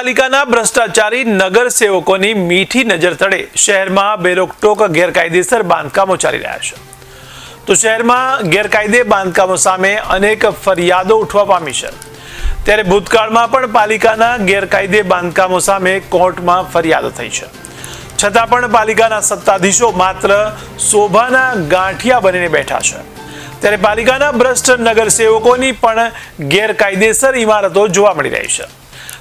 નગરપાલિકાના ભ્રષ્ટાચારી નગરસેવકોની મીઠી નજર તળે. શહેરમાં બેરોકટોક ગેરકાયદેસર બાંધકામો ચાલી રહ્યા છે. તો શહેરમાં ગેરકાયદે બાંધકામો સામે અનેક ફરિયાદો ઉઠવા પામી છે. ત્યારે ભૂતકાળમાં પણ પાલિકાના ગેરકાયદે બાંધકામો સામે કોર્ટમાં ફરિયાદો થઈ છે. છતાં પણ પાલિકાના સત્તાધીશો માત્ર શોભાના ગાંઠિયા બનીને બેઠા છે. ત્યારે પાલિકાના ભ્રષ્ટ નગરસેવકોની પણ ગેરકાયદેસર ઇમારતો જોવા મળી રહી છે.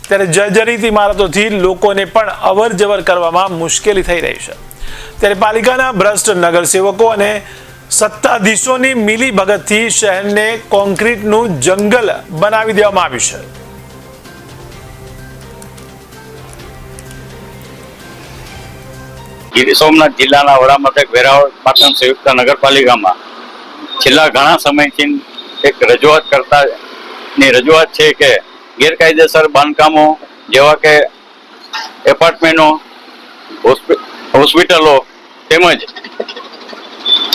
ત્યારે જર્જરિત ઇમારતોથી લોકોને પણ અવર જવર કરવામાં મુશ્કેલી થઈ રહી છે. ત્યારે પાલિકાના ભ્રષ્ટ નગરસેવકો અને સત્તાધીશોની મિલી ભગતથી શહેરને કોન્ક્રીટનું જંગલ બનાવી દેવામાં આવ્યું છે. ગીર સોમનાથ જિલ્લાના વડામથક વેરાવળ પાટણ સંયુક્ત નગરપાલિકામાં છેલ્લા ઘણા સમયથી એક રજૂઆત કરતા ની રજૂઆત છે કે ગેરકાયદેસર બાંધકામો, જેવા કે એપાર્ટમેન્ટો હોસ્પિટલો તેમજ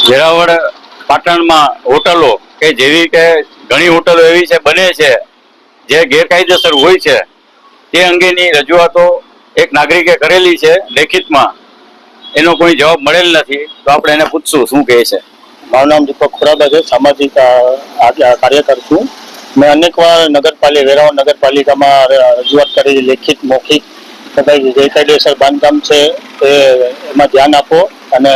વેરાવળ પાટણમાં હોટલો કે જેવી કે ઘણી હોટલો એવી છે, બને છે, જે ગેરકાયદેસર હોય છે, તે અંગેની રજૂઆતો એક નાગરિકે કરેલી છે લેખિતમાં. એનો કોઈ જવાબ મળેલ નથી, તો આપણે એને પૂછશું, શું કહે છે? મારું નામ દીપક ખોરાબા છે, સામાજિક કાર્યકર છું. મેં અનેક વાર નગરપાલિકા, વેરાવળ નગરપાલિકામાં રજૂઆત કરી, લેખિત, મૌખિક કે ભાઈ ગેરકાયદેસર બાંધકામ છે એ એમાં ધ્યાન આપો અને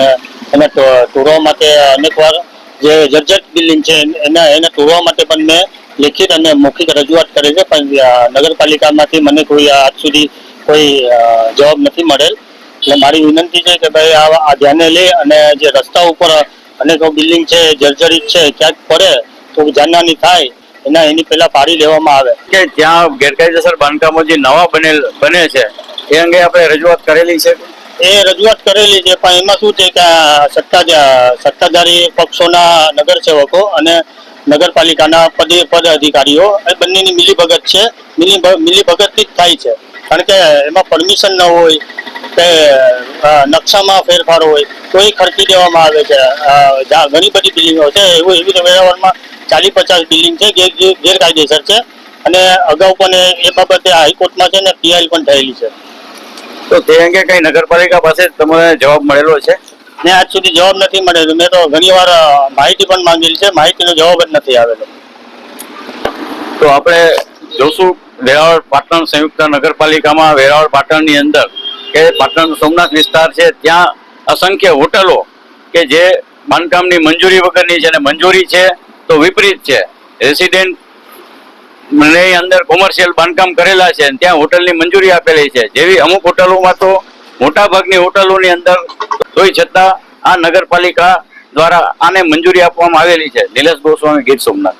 એને તોડવા માટે અનેક વાર જે જર્જર બિલ્ડિંગ છે એને એને તોડવા માટે પણ મેં લેખિત અને મૌખિક રજૂઆત કરી છે, પણ નગરપાલિકામાંથી મને કોઈ આજ સુધી કોઈ જવાબ નથી મળેલ. એટલે મારી વિનંતી છે કે ભાઈ આ ધ્યાને લે અને જે રસ્તા ઉપર અનેકો બિલ્ડિંગ છે, જર્જરિત છે, ક્યાંક પડે તો જાનહાની થાય એના એની પહેલા પાડી લેવામાં આવે. કે ત્યાં ગેરકાયદેસર બાંધકામો જે નવા બનેલ બને છે એ અંગે આપણે રજૂઆત કરેલી છે? એ રજૂઆત કરેલી છે પણ એમાં શું છે કે સત્તા સત્તાધારી પક્ષોના નગરસેવકો અને નગરપાલિકાના પદે પદ અધિકારીઓ એ બંનેની મિલીભગત છે. મિલી મિલીભગતથી જ થાય છે. કારણ કે એમાં પરમિશન ન હોય નકશામાં ફેરફાર હોય તો એ ખર્ચી દેવામાં આવે છે. ઘણી બધી બિલ્ડિંગો છે એવું એવી રીતે વેરાવળમાં ચાલીસ પચાસ બિલ્ડિંગ છે જે ગેરકાયદેસર છે. અને અગાઉ પણ એ- એ બાબતે હાઈકોર્ટમાં છે ને પીઆઈ પણ થયેલી છે. તો તે અંગે કઈ નગરપાલિકા પાસે તમને જવાબ મળેલો છે? ને આજ સુધી જવાબ નથી મળેલો. મેં તો ઘણી વાર માહિતી પણ માંગેલી છે. માહિતીનો જવાબ જ નથી આવેલો. તો આપણે જોશું વેરાવળ પાટણ સંયુક્ત નગરપાલિકામાં વેરાવળ પાટણની અંદર કે પાટણ સોમનાથ વિસ્તાર છે, ત્યાં અસંખ્ય હોટલો કે જે બાંધકામની મંજૂરી વગરની છે અને મંજૂરી છે, તો વિપરીત છે. રેસિડેન્ટની અંદર કોમર્શિયલ બાંધકામ કરેલા છે, ત્યાં હોટલની મંજૂરી આપેલી છે. જેવી અમુક હોટલોમાં તો મોટાભાગની હોટલોની અંદર તોય છતાં આ નગરપાલિકા દ્વારા આને મંજૂરી આપવામાં આવેલી છે. નિલેશ ગોસ્વામી, ગીર સોમનાથ.